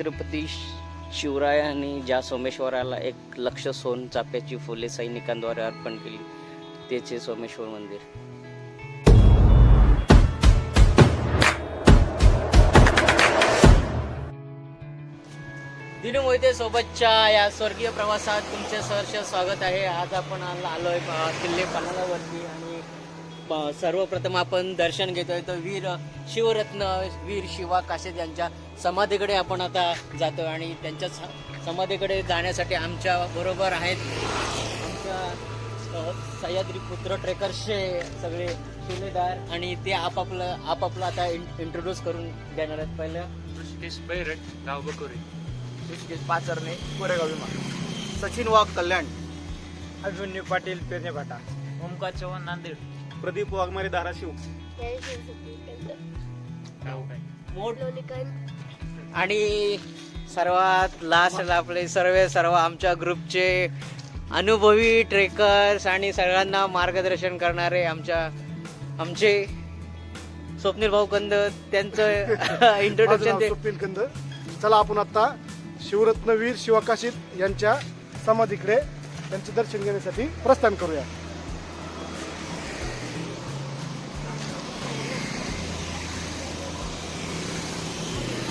छत्रपती शिवरायांनी ज्या सोमेश्वराला एक लक्ष सोन चाप्याची फुले सैनिकांद्वारे अर्पण केली त्याचे सोमेश्वर मंदिर. दिनू मोहिते सोबतच्या या स्वर्गीय प्रवासात तुमचे सहर्ष स्वागत आहे. आज आपण आल- आलोय किल्ले पन्हाळावरती आणि सर्वप्रथम आपण दर्शन घेतोय. तर वीर शिवरत्न वीर शिवा काशेत यांच्या समाधीकडे आपण आता जातोय आणि त्यांच्या समाधीकडे जाण्यासाठी आमच्या बरोबर आहेत आमच्या सह्याद्री पुत्र ट्रेकर्सचे सगळे शिलेदार आणि ते आपापलं आपापलं आता इंट्रोड्यूस करून देणार आहेत. पहिलं ऋषिकेश बैरट गाव बकोरे. ऋषिकेश पाचरणे कोरेगाव विमान. सचिन वाघ कल्याण अभिमन्यू पाटील पेरणे भाटा. ओमकार चव्हाण नांदेड. प्रदीप वाघमारे धाराशिव काय? आणि सर्वात लास्ट आपले सर्व सर्व आमच्या ग्रुपचे अनुभवी ट्रेकर्स आणि सगळ्यांना मार्गदर्शन करणारे आमच्या आमचे स्वप्नील भाऊ कंद त्यांचं इंट्रोडक्शन ते स्वप्नील कंद. चला आपण आता शिवरत्नवीर शिवकाशीत यांच्या समाधीकडे त्यांचे दर्शन घेण्यासाठी प्रस्थान करूया.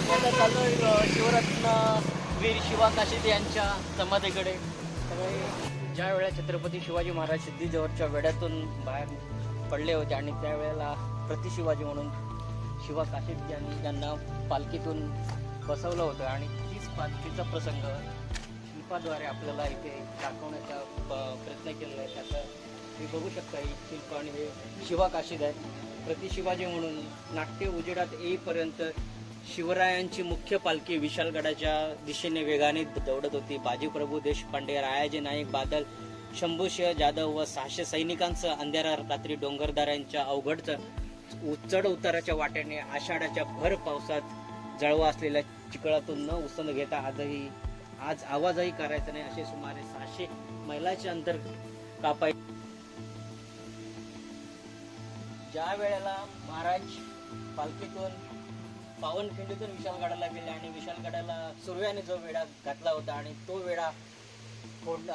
आता चाललोय शिवरत्न वीर शिवा काशीद यांच्या समाधीकडे. ज्या वेळेला छत्रपती शिवाजी महाराज सिद्धीजवळच्या वेड्यातून बाहेर पडले होते आणि त्यावेळेला प्रति शिवाजी म्हणून शिवा काशीद यांनी त्यांना पालखीतून बसवलं होतं आणि तीच पालखीचा प्रसंग शिल्पाद्वारे आपल्याला इथे दाखवण्याचा प- प्रयत्न केलेला आहे. त्याचा तुम्ही बघू शकता ही शिल्प आणि हे शिवा काशीद आहे प्रति शिवाजी म्हणून नाट्य उजेडात येईपर्यंत शिवरायांची मुख्य पालखी विशालगडाच्या दिशेने वेगाने दौडत होती. बाजीप्रभू देशपांडे रायाजी नाईक बादल शंभूसिंह जाधव व सहाशे सैनिकांसह अंधेरा रात्री डोंगरदारांच्या अवघड च- चढ उताराच्या वाट्याने आषाढाच्या भर पावसात जळवा असलेल्या चिखळातून न उसन घेता आजही आज आवाजही करायचा नाही असे सुमारे सहाशे मैलाचे अंतर कापाय ज्या वेळेला महाराज पालखीतून पावनखिंडीतून विशालगडाला गेले आणि विशालगडाला सुर्व्याने जो वेढा घातला होता आणि तो वेढा फोड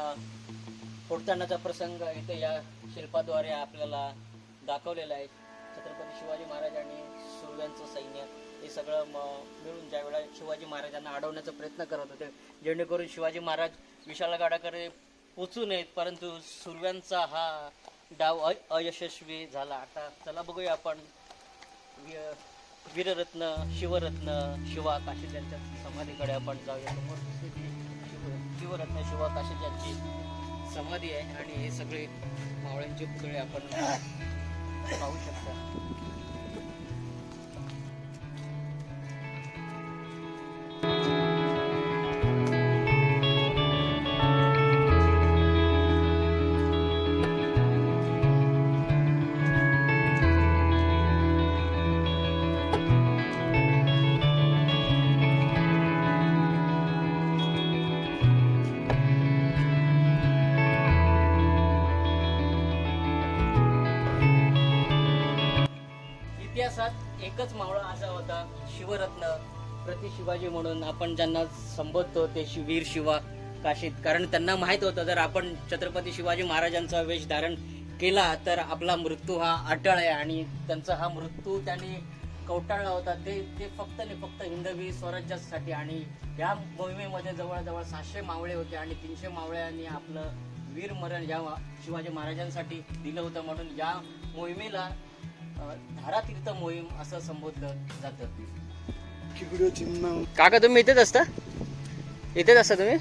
फोडतानाचा प्रसंग इथे या शिल्पाद्वारे आपल्याला दाखवलेला आहे. छत्रपती शिवाजी महाराज आणि सुर्व्यांचं सैन्य हे सगळं म- मिळून ज्या शिवाजी महाराजांना अडवण्याचा प्रयत्न करत होते जेणेकरून शिवाजी महाराज विशालगडाकडे पोचू नयेत परंतु सुर्व्यांचा हा डाव अयशस्वी झाला. आता चला बघूया आपण वीररत्न शिवरत्न शिवा काशीद समाधीकडे आपण जाऊया. समोर शिव- शिवरत्न शिवा यांची समाधी आहे. आणि हे सगळे मावळ्यांचे पुतळे आपण पाहू शकता. इतिहासात एकच मावळा असा होता शिवरत्न. प्रति शिवाजी म्हणून आपण ज्यांना संबोधतो ते शि- वीर शिवा काशीत. कारण त्यांना माहीत होतं जर आपण छत्रपती शिवाजी महाराजांचा वेश धारण केला तर आपला मृत्यू हा अटळ आहे आणि त्यांचा हा मृत्यू त्यांनी कवटाळला होता. ते ते फक्त आणि फक्त हिंदवी स्वराज्यासाठी आणि या मोहिमेमध्ये जवळजवळ सहाशे मावळे होते आणि तीनशे मावळ्यांनी आपलं वीर मरण या शिवाजी महाराजांसाठी दिलं होतं म्हणून या मोहिमेला धारातीर्थ मोहीम असं संबोधलं जातं. काका तुम्ही इथेच असता? इथेच असता तुम्ही?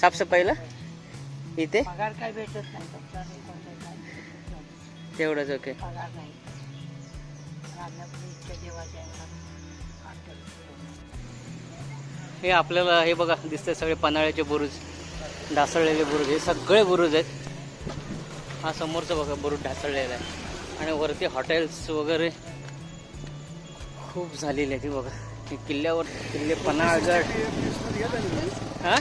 साफसफाईला? इथे? पगार काय भेटत नाही तेवढंच ओके. हे आपल्याला हे बघा दिसतंय सगळे पन्हाळ्याचे बुरुज ढासळलेले बुरुज हे सगळे बुरुज आहेत. हा समोरचा बघा बुरुज ढासळलेला आहे. आणि वरती हॉटेल्स वगैरे खूप झालेले आहेत ती बघा. किल्ल्यावर किल्ले पन्हाळगड हा?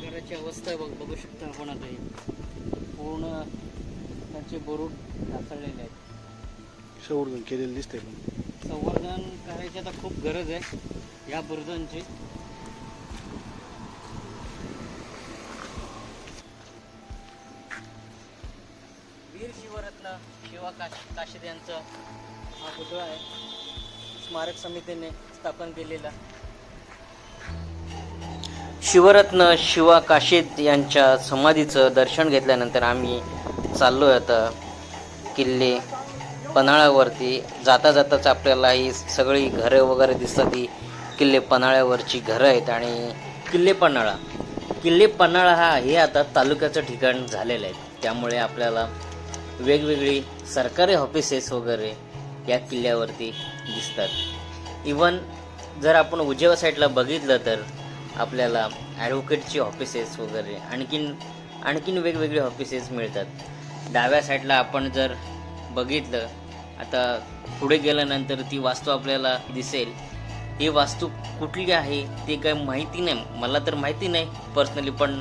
घराची अवस्था बघ बघू शकता आपण आता पूर्ण त्यांचे बरूड ढासळलेले आहेत. संवर्धन केलेलं दिसतंय पण संवर्धन करायची आता खूप गरज आहे या बुरुजांची. वीर शिवरत्न शिवा काश काशीद यांचं हा पुतळा आहे. स्मारक समितीने स्थापन केलेला. शिवरत्न शिवा काशीद यांच्या समाधीचं दर्शन घेतल्यानंतर आम्ही चाललो आहे आता किल्ले पन्हाळ्यावरती जाता जाताच आपल्याला ही सगळी घरं वगैरे दिसतात. ही किल्ले पन्हाळ्यावरची घरं आहेत आणि किल्ले पन्हाळा. किल्ले पन्हाळा हा हे आता तालुक्याचं ठिकाण झालेलं आहे. त्यामुळे आपल्याला वेगवेगळी सरकारी ऑफिसेस वगैरे या किल्ल्यावरती दिसतात. इवन जर आपण उजव्या साईडला बघितलं तर आपल्याला ॲडव्होकेटची ऑफिसेस वगैरे आणखीन आणखीन वेगवेगळे ऑफिसेस मिळतात. डाव्या साईडला आपण जर बघितलं आता पुढे गेल्यानंतर ती वास्तू आपल्याला दिसेल. ही वास्तू कुठली आहे ते काय माहिती नाही. मला तर माहिती नाही पर्सनली पण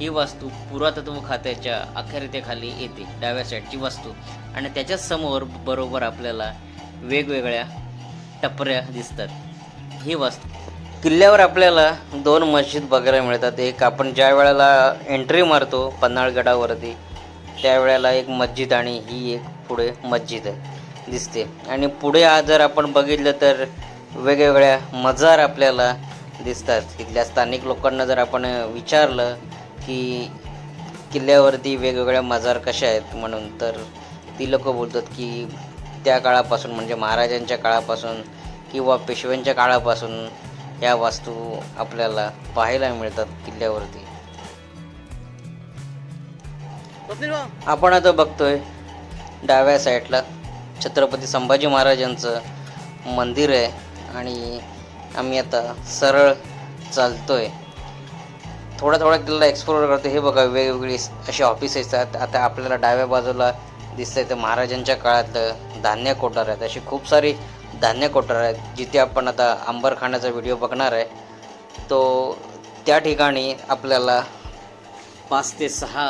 ही वास्तू पुरातत्व खात्याच्या अखेरतेखाली येते डाव्या साईडची वास्तू. आणि त्याच्याच समोर बरोबर आपल्याला वेगवेगळ्या टपऱ्या दिसतात. ही वास्तू. किल्ल्यावर आपल्याला दोन मस्जिद बघायला मिळतात. एक आपण ज्या वेळेला एंट्री मारतो पन्हाळगडावरती त्यावेळेला एक मस्जिद आणि ही एक पुढे मस्जिद आहे. दिसते. आणि पुढे आज जर आपण बघितलं तर वेगवेगळ्या मजार आपल्याला दिसतात. इथल्या स्थानिक लोकांना जर आपण विचारलं की किल्ल्यावरती वेगवेगळ्या मजार कशा आहेत म्हणून तर ती लोक बोलतात की त्या काळापासून म्हणजे महाराजांच्या काळापासून किंवा पेशव्यांच्या काळापासून या वास्तू आपल्याला पाहायला मिळतात किल्ल्यावरती. आपण आता बघतोय डाव्या साईडला छत्रपती संभाजी महाराजांचं मंदिर आहे आणि आम्ही आता सरळ चालतोय. थोडा थोडा किल्ला एक्सप्लोर करतो हे बघा वेगवेगळी अशी ऑफिसेस आहेत. आता आपल्याला डाव्या बाजूला दिसतंय तर महाराजांच्या काळातलं धान्य कोठार आहेत. अशी खूप सारी धान्य कोठार आहेत जिथे आपण आता अंबरखाण्याचा व्हिडिओ बघणार आहे. तो त्या ठिकाणी आपल्याला पाच ते सहा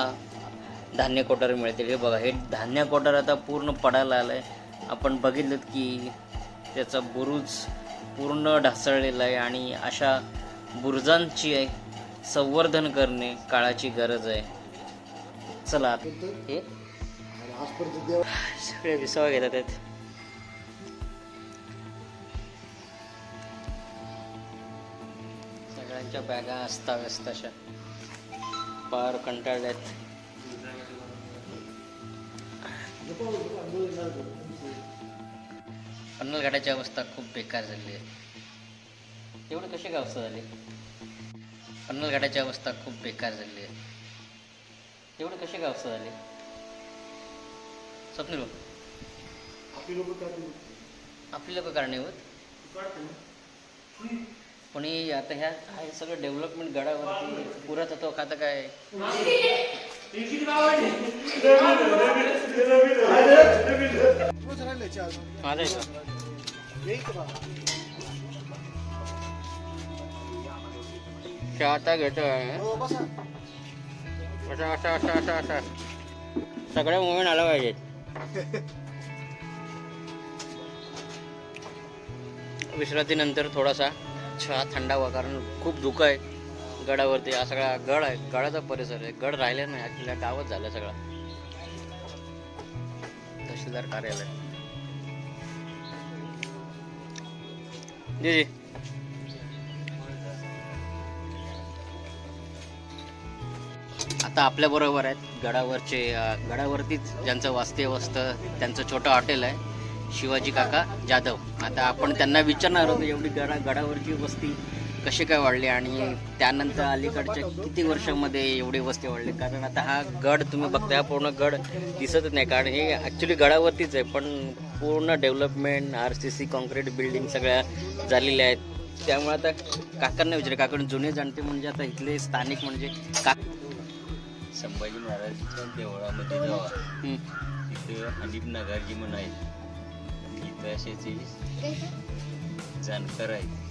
धान्य कोठार मिळतील. हे बघा हे धान्य कोठार आता पूर्ण पडायला आलं आहे आपण बघितलं की त्याचा बुरुज पूर्ण ढासळलेला आहे आणि अशा बुरुजांची संवर्धन करणे काळाची गरज आहे. चला हे सगळे विसावा घेतात आहेत सगळ्यांच्या बॅगा अस्ताव्यस्त अशा पार कंटाळल्यात. पन्हाळ घाटाची अवस्था खूप बेकार झाली आहे. एवढी कशी काय अवस्था झाली? पन्हाळ घाटाची अवस्था खूप बेकार झाली आहे. एवढी कशी काय अवस्था झाली? स्वप्नील भाऊ, आपली लोक कारणीभूत पण हे आता ह्या हा हे सगळं डेव्हलपमेंट गडावरती पुरातत्व खातं काय? माझा आता घेतोय असा असा असा असा असा सगळ्या मुवमेंट आला पाहिजेत विश्रांतीनंतर थोडासा चहा थंडावा कारण खूप धुकं आहे. गडावरती हा सगळा गड आहे. गडाचा परिसर आहे. गड राहिले नाही. आपल्या गावात झालं सगळा. तहसीलदार कार्यालय. जी जी। आता आपल्या बरोबर आहेत गडावरचे गडावरतीच ज्यांचं वास्तव्य असतं त्यांचं छोटं हॉटेल आहे शिवाजी काका जाधव. आता आपण त्यांना विचारणार होतो एवढी गडा गडावरची वस्ती कशी काय वाढली आणि त्यानंतर अलीकडच्या किती वर्षामध्ये एवढी वस्ती वाढली? कारण आता हा गड तुम्ही बघताय हा पूर्ण गड दिसतच नाही. कारण हे ॲक्च्युली गडावरतीच आहे पण पूर्ण development R C C concrete building सगळ्या झालेल्या आहेत. त्यामुळे आता काकांना विचार काकांना जुने जाणते म्हणजे आता इथले स्थानिक म्हणजे का संभाजी महाराजांच्या देवळामध्ये जावा. हं. तिथे हनीफ नगारजी म्हणून आहेत जे जाणकार आहेत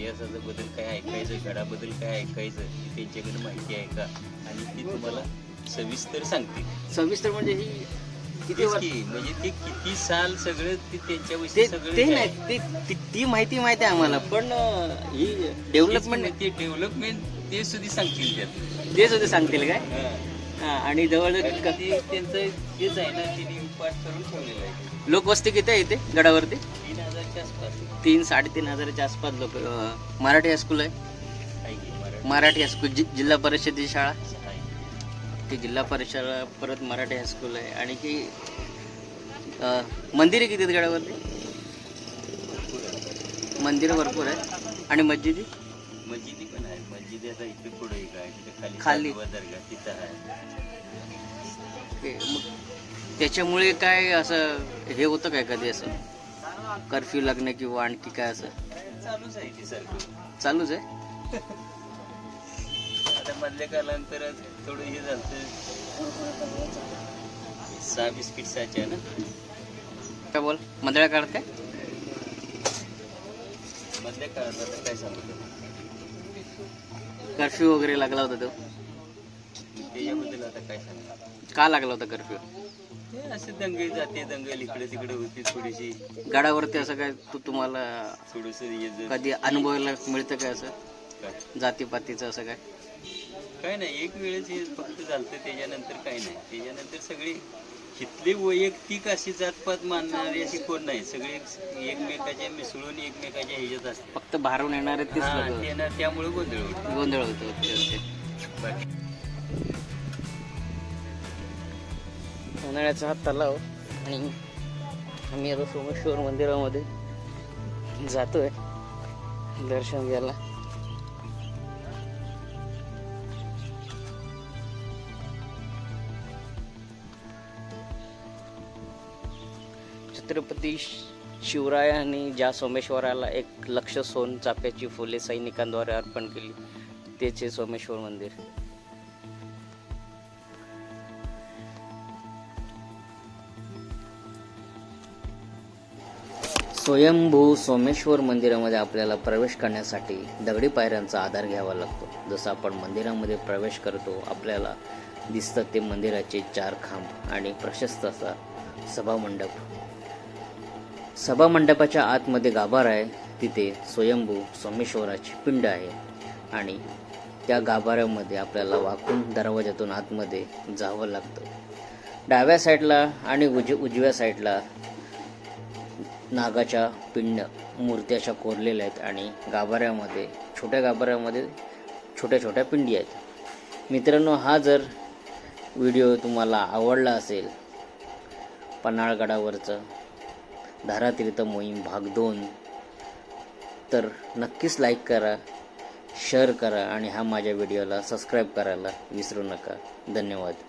इशे- इतिहासाचा बद्दल काय ऐकायचं गडाबद्दल काय ऐकायचं हे त्यांच्याकडे माहिती आहे का? आणि ती तुम्हाला सविस्तर सांगतील. सविस्तर म्हणजे ही किती तेच वर्ष की, म्हणजे ते किती साल सगळं ते ते त्यांच्याविषयी सगळं ते काय- नाही ते ती- ती माहिती माहिती आहे आम्हाला पण अं, ही डेव्हलपमेंट ते डेव्हलपमेंट ते सुद्धा सांगतील त्यात. तेच होते सांगतील काय? हा. हा, आणि जवळ कारण ते त्यांचं तेच आहे ना त्यांनी पाठ करून ठेवलेलं आहे. लोकवस्ती किती आहे इथे गडावरती? तीन हजारच्या आसपास. तीन साडेतीन हजाराच्या आसपास लोक मराठी हायस्कूल आहे. मराठी हायस्कूल जि जिल्हा परिषदेची शाळा. आहे. ती जिल्हा परिषद परत मराठी हायस्कूल आहे. आणि की मंदिरे किती आहेत गडावरती मंदिरं भरपूर आहे. आणि मस्जिदी? मस्जिदी पण आहे. मस्जिदी आता इथे पुढे एक आहे. तिथे खाली दर्गा तिथं आहे. त्याच्यामुळे काय असं हे होतं काय कधी असं? कर्फ्यू लागणं किंवा आणखी काय असं? चालूच आहे ते सारखं चालूच आहे? आता मधल्या कालांतरात थोडं हे झालं सहा बिस्किट साच्या ना. काय बोल? मंदळ्या काळात काय? मधल्या काळात आता काय सांगतो कर्फ्यू वगैरे लागला होता तो. त्याच्याबद्दल आता काय सांगतो का लागला होता कर्फ्यू? हे असे दंगे जाते दंगल इकडे तिकडे होती थोडीशी. गडावरती असं काय तू तुम्हाला थोडस कधी अनुभवायला मिळतं काय असं? जातीपातीचं असं काय? काय नाही एक वेळेस हे फक्त झालं त्याच्यानंतर काय नाही. त्याच्यानंतर सगळे इथले वैयक्तिक अशी जातपात मानणारे अशी कोण नाही. सगळे एकमेकाच्या मिसळून एकमेकाच्या ह्याच्यात असतात. फक्त बाहेरून येणारे तेच हा, लोकं. ते ना त्यामुळे गोंधळ होतो. गोंधळ होतो. बाकी उन्हाळ्याचा हा तलाव आणि आम्ही आता सोमेश्वर मंदिरामध्ये जातोय दर्शन घ्यायला. छत्रपती शिवरायांनी ज्या सोमेश्वराला एक लक्ष सोन चाफ्याची फुले सैनिकांद्वारे अर्पण केली त्याचे सोमेश्वर मंदिर. स्वयंभू सोमेश्वर मंदिरामध्ये आपल्याला प्रवेश करण्यासाठी दगडी पायऱ्यांचा आधार घ्यावा लागतो. जसं आपण मंदिरामध्ये प्रवेश करतो आपल्याला दिसतं ते मंदिराचे चार खांब आणि प्रशस्त असा सभामंडप. सभामंडपाच्या आतमध्ये गाभार आहे. तिथे स्वयंभू सोमेश्वराची पिंड आहे आणि त्या गाभाऱ्यामध्ये आपल्याला वाकून दरवाजातून आतमध्ये जावं लागतं. डाव्या साईडला आणि उज उजव्या साईडला नागाच्या पिंड मूर्त्या अशा कोरलेल्या आहेत आणि गाभाऱ्यामध्ये छोट्या गाभाऱ्यामध्ये छोट्या छोट्या पिंडी आहेत. मित्रांनो हा जर व्हिडिओ तुम्हाला आवडला असेल पन्हाळगडावरचं धारातीर्थ मोहीम भाग दोन तर नक्कीच लाईक करा शेअर करा आणि हा माझ्या व्हिडिओला सबस्क्राईब करायला विसरू नका. धन्यवाद.